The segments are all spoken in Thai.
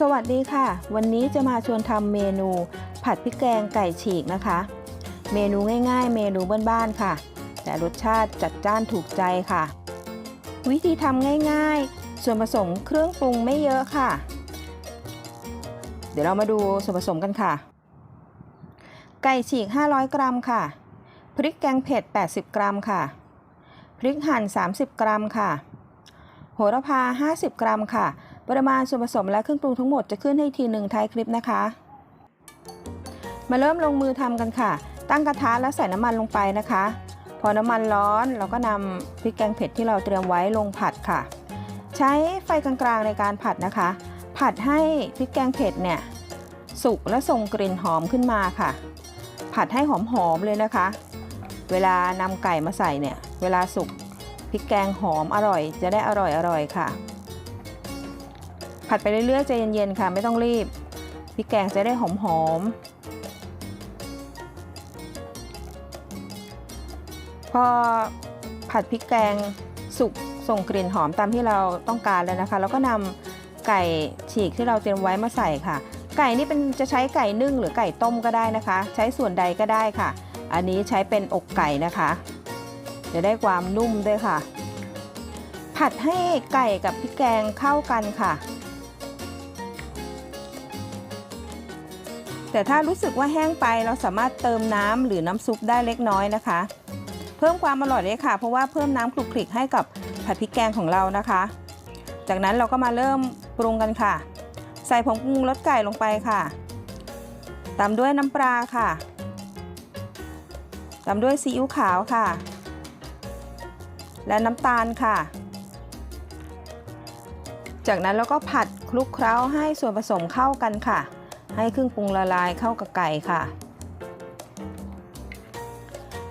สวัสดีค่ะ วันนี้จะมาชวนทำเมนู ผัดพริกแกงไก่ฉีกนะคะ เมนูง่ายๆ เมนูบ้านๆค่ะ แต่รสชาติจัดจ้านถูกใจค่ะ วิธีทำง่ายๆ ส่วนผสมเครื่องปรุงไม่เยอะค่ะ เดี๋ยวเรามาดูส่วนผสมกันค่ะ ไก่ฉีก 500 กรัมค่ะ พริกแกงเผ็ด 80 กรัมค่ะ พริกหั่น 30 กรัมค่ะ โหระพา 50 กรัมค่ะ ปริมาณส่วนผสมและเครื่องปรุงทั้งหมดจะขึ้นให้ทีหนึ่งท้ายคลิปนะคะ มาเริ่มลงมือทำกันค่ะ ตั้งกระทะแล้วใส่น้ำมันลงไปนะคะ พอน้ำมันร้อนเราก็นำพริกแกงเผ็ดที่เราเตรียมไว้ลงผัดค่ะ ใช้ไฟกลางๆในการผัดนะคะ ผัดให้พริกแกงเผ็ดเนี่ยสุกและส่งกลิ่นหอมขึ้นมาค่ะ ผัดให้หอมๆเลยนะคะ เวลานำไก่มาใส่เนี่ย เวลาสุกพริกแกงหอมอร่อย จะได้อร่อยๆค่ะ ผัดไปเรื่อยๆใจเย็นๆค่ะ ไม่ต้องรีบพริกแกงจะได้หอมๆพอผัดพริกแกงสุกส่งกลิ่นหอมตามที่เราต้องการแล้วนะคะ แล้วก็นำไก่ฉีกที่เราเตรียมไว้มาใส่ค่ะ ไก่นี่เป็นจะใช้ไก่นึ่งหรือไก่ต้มก็ได้นะคะ ใช้ส่วนใดก็ได้ค่ะ อันนี้ใช้เป็นอกไก่นะคะจะได้ความนุ่มด้วยค่ะ ผัดให้ไก่กับพริกแกงเข้ากันค่ะ แต่ถ้ารู้สึกว่าแห้งไปเราสามารถเติมน้ำหรือน้ำซุปได้เล็กน้อยนะคะ เพิ่มความอร่อยเลยค่ะ เพราะว่าเพิ่มน้ำคลุกคลิกให้กับผัดพริกแกงของเรานะคะ จากนั้นเราก็มาเริ่มปรุงกันค่ะ ใส่ผงปรุงรสไก่ลงไปค่ะ ตามด้วยน้ำปลาค่ะ ตามด้วยซีอิ๊วขาวค่ะ และน้ำตาลค่ะจากนั้นเราก็ผัดคลุกเคล้าให้ส่วนผสมเข้ากันค่ะ ให้เครื่องปรุงละลายเข้ากับไก่ค่ะ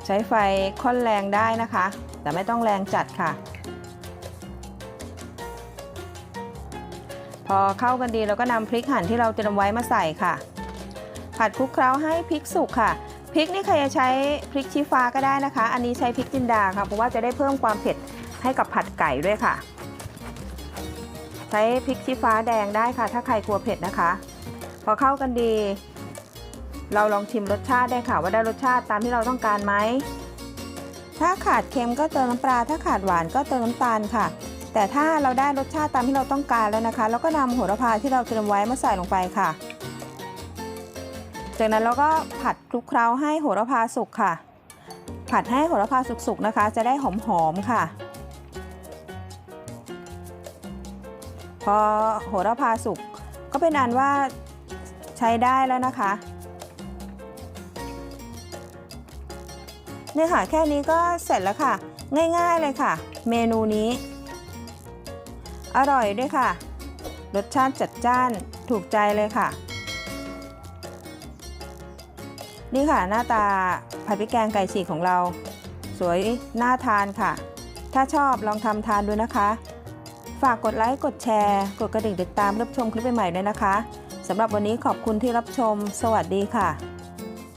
ใช้ไฟค่อนแรงได้นะคะ แต่ไม่ต้องแรงจัดค่ะ พอเข้ากันดีเราก็นำพริกหั่นที่เราเตรียมไว้มาใส่ค่ะ ผัดคลุกเคล้าให้พริกสุกค่ะพริกนี่ใครจะใช้พริกชี้ฟ้าก็ได้นะคะ อันนี้ใช้พริกจินดาค่ะเพราะว่าจะได้เพิ่มความเผ็ดให้กับผัดไก่ด้วยค่ะ ใช้พริกชี้ฟ้าแดงได้ค่ะ ถ้าใครกลัวเผ็ดนะคะ พอเข้ากันดี เราลองชิมรสชาติได้ค่ะ ว่าได้รสชาติตามที่เราต้องการไหมถ้าขาดเค็มก็เติมน้ำปลา ถ้าขาดหวานก็เติมน้ำตาลค่ะ แต่ถ้าเราได้รสชาติตามที่เราต้องการแล้วนะคะ เราก็นำโหระพาที่เราเตรียมไว้มาใส่ลงไปค่ะ จากนั้นเราก็ผัดคลุกเคล้าให้โหระพาสุกค่ะ ผัดให้โหระพาสุกๆนะคะ จะได้หอมๆค่ะพอโหระพาสุกก็เป็นอันว่า ใช้ได้แล้วนะคะเนี่ยค่ะแค่นี้ก็เสร็จแล้วค่ะ ง่ายๆเลยค่ะ เมนูนี้ อร่อยด้วยค่ะ รสชาติจัดจ้านถูกใจเลยค่ะ นี่ค่ะหน้าตาผัดพริกแกงไก่ฉีกของเรา สวยน่าทานค่ะ ถ้าชอบลองทำทานดูนะคะ ฝากกดไลค์ กดแชร์ กดกระดิ่งติดตามรับชมคลิปใหม่ๆด้วยนะคะ สำหรับวันนี้ขอบคุณที่รับชม สวัสดีค่ะ